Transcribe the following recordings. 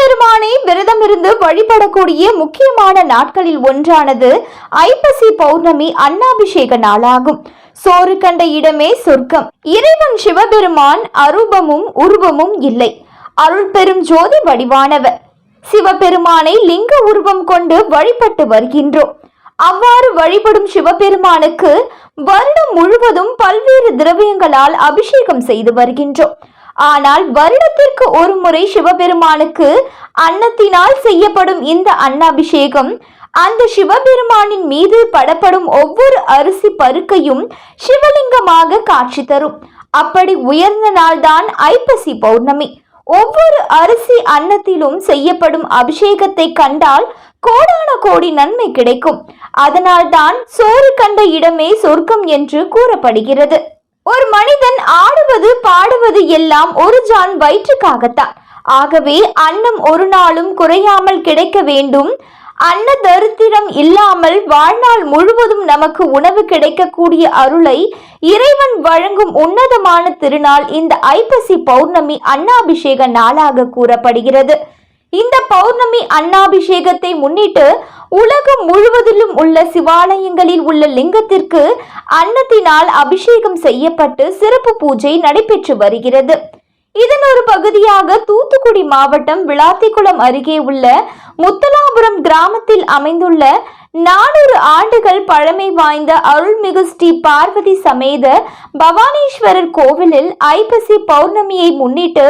சிவபெருமானை விரதமிருந்து வழிபடக்கூடிய முக்கியமான நாட்களில் ஒன்றானது ஐப்பசி பௌர்ணமி அன்னாபிஷேக நாளாகும். சோறு கண்ட இடமே சொர்க்கம். இறைவன் சிவபெருமான் அரூபமும் உருவமும் இல்லை. அருள் பெரும் ஜோதி வடிவானவர். சிவபெருமானை லிங்க உருவம் கொண்டு வழிபட்டு வருகின்றோம். அவ்வாறு வழிபடும் சிவபெருமானுக்கு வருடம் முழுவதும் பல்வேறு திரவியங்களால் அபிஷேகம் செய்து வருகின்றோம். ஆனால் வருடத்திற்கு ஒரு முறை சிவபெருமானுக்கு அன்னத்தினால் செய்யப்படும் இந்த அன்னாபிஷேகம் அந்த சிவபெருமானின் மீது படப்படும் ஒவ்வொரு அரிசி பருக்கையும் சிவலிங்கமாக காட்சி தரும். அப்படி உயர்ந்த நாள்தான் ஐப்பசி பௌர்ணமி. ஒவ்வொரு அரிசி அன்னத்திலும் செய்யப்படும் அபிஷேகத்தை கண்டால் கோடான கோடி நன்மை கிடைக்கும். அதனால்தான் சோறு கண்ட இடமே சொர்க்கம் என்று கூறப்படுகிறது. ஒரு மனிதன் ஆடுவது பாடுவது எல்லாம் ஒரு ஜான் வயிற்றுக்காகத்தான். ஆகவே அன்னம் ஒரு நாளும் குறையாமல் கிடைக்க வேண்டும். அன்ன தரித்திரம் இல்லாமல் வாழ்நாள் முழுவதும் நமக்கு உணவு கிடைக்கக்கூடிய அருளை இறைவன் வழங்கும் உன்னதமான திருநாள் இந்த ஐப்பசி பௌர்ணமி அன்னாபிஷேக நாளாக கூறப்படுகிறது. இந்த பௌர்ணமி அன்னாபிஷேகத்தை முன்னிட்டு உலகம் முழுவதிலும் உள்ள சிவாலயங்களில் உள்ள லிங்கத்திற்கு அன்னத்தினால் அபிஷேகம் செய்யப்பட்டு சிறப்பு பூஜை நடைபெற்று வருகிறது. இதன் ஒரு பகுதியாக தூத்துக்குடி மாவட்டம் விளாத்திக்குளம் அருகே உள்ள முத்தலாபுரம் கிராமத்தில் அமைந்துள்ள நானூறு ஆண்டுகள் பழமை வாய்ந்த அருள்மிகு ஸ்ரீ பார்வதி சமேத பவானீஸ்வரர் கோவிலில் ஐப்பசி பௌர்ணமியை முன்னிட்டு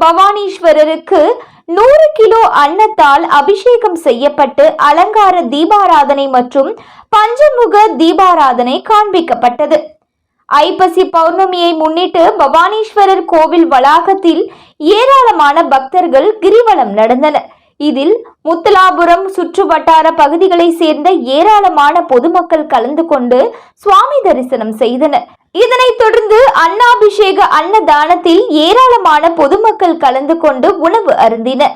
பவானீஸ்வரருக்கு நூறு கிலோ அன்னத்தால் அபிஷேகம் செய்யப்பட்டு அலங்கார தீபாராதனை மற்றும் பஞ்சமுக தீபாராதனை காண்பிக்கப்பட்டது. ஐப்பசி பௌர்ணமியை முன்னிட்டு பவானீஸ்வரர் கோவில் வளாகத்தில் ஏராளமான பக்தர்கள் கிரிவலம் நடந்தனர். இதில் முத்தலாபுரம் சுற்று வட்டார பகுதிகளை சேர்ந்த ஏராளமான பொதுமக்கள் கலந்து கொண்டு சுவாமி தரிசனம் செய்தனர். இதனைத் தொடர்ந்து அன்னாபிஷேக அன்னதானத்தில் ஏராளமான பொதுமக்கள் கலந்து கொண்டு உணவு அருந்தினர்.